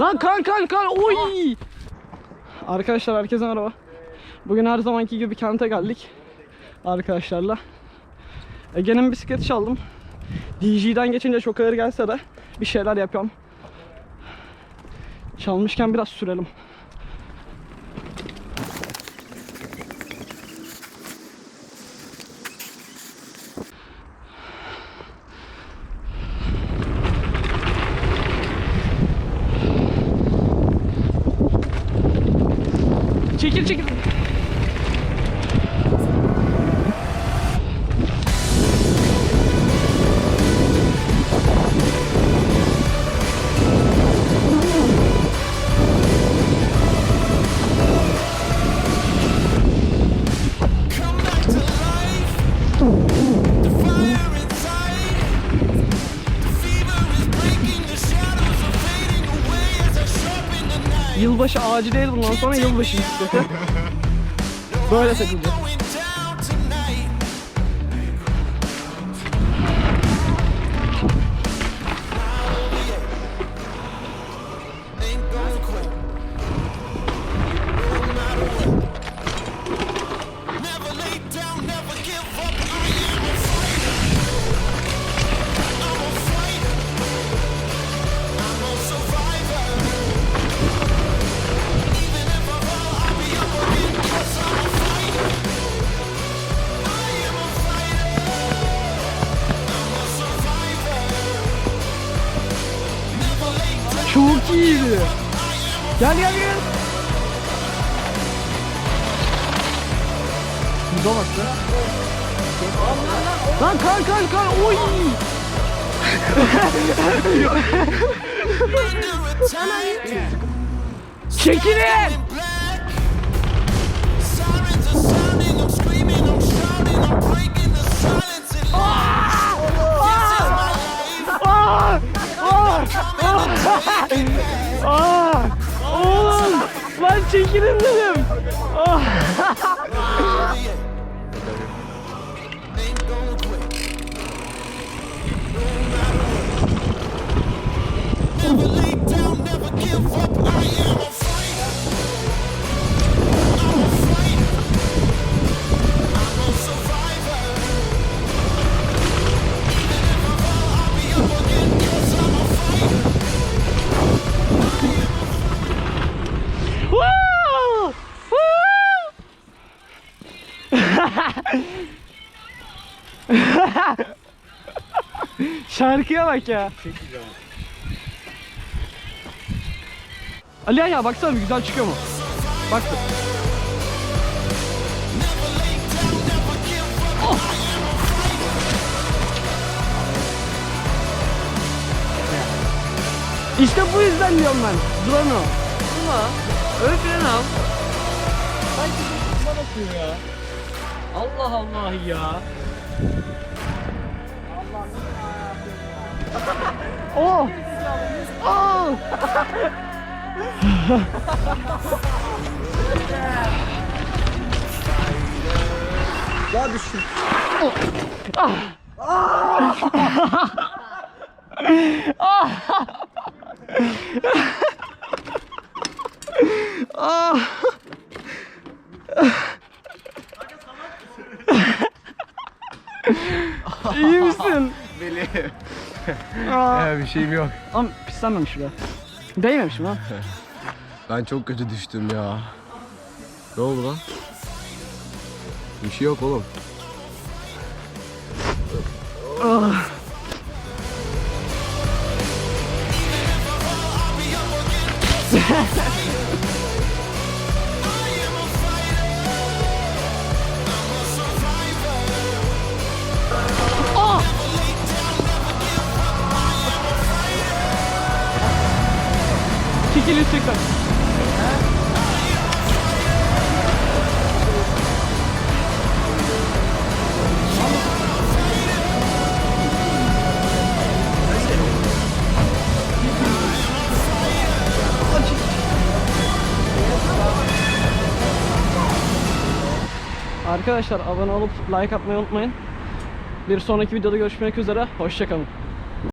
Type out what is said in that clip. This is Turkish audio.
Lan kan kan kan oy. Arkadaşlar herkese merhaba. Bugün her zamanki gibi kente geldik. Arkadaşlarla. Ege'nin bisikleti çaldım. DJ'den geçince çok ağır gelse de bir şeyler yapıyorum. Çalmışken biraz sürelim. 这个 Yılbaşı ağacı değil bundan sonra yılbaşı bisikleti. Böyle takılacak. Çok iyiydi. Gel gel gel. Güzel bak be. Lan kan kan kan oy. Çekilin. Aa! Oğlum! Lan çekilin dedim. Ah! Şarkıya bak ya. Ali ya baksana bir güzel çıkıyor mu? Bak. Oh! İşte bu yüzden diyorum ben. Drano. Ama ön fren al. Sanki kuman atıyor ya. Allah Allah ya. Oh! Oh! Ya düştüm. Ah! İyi misin? Benim. Aa, Ya bir şeyim yok. ama pislenmemiş bile. Değmemiş mi lan? Ben çok kötü düştüm ya. Ne oldu lan? Bir şey yok oğlum. Ah! Çekil üstlükten. Arkadaşlar abone olup like atmayı unutmayın. Bir sonraki videoda görüşmek üzere. Hoşçakalın.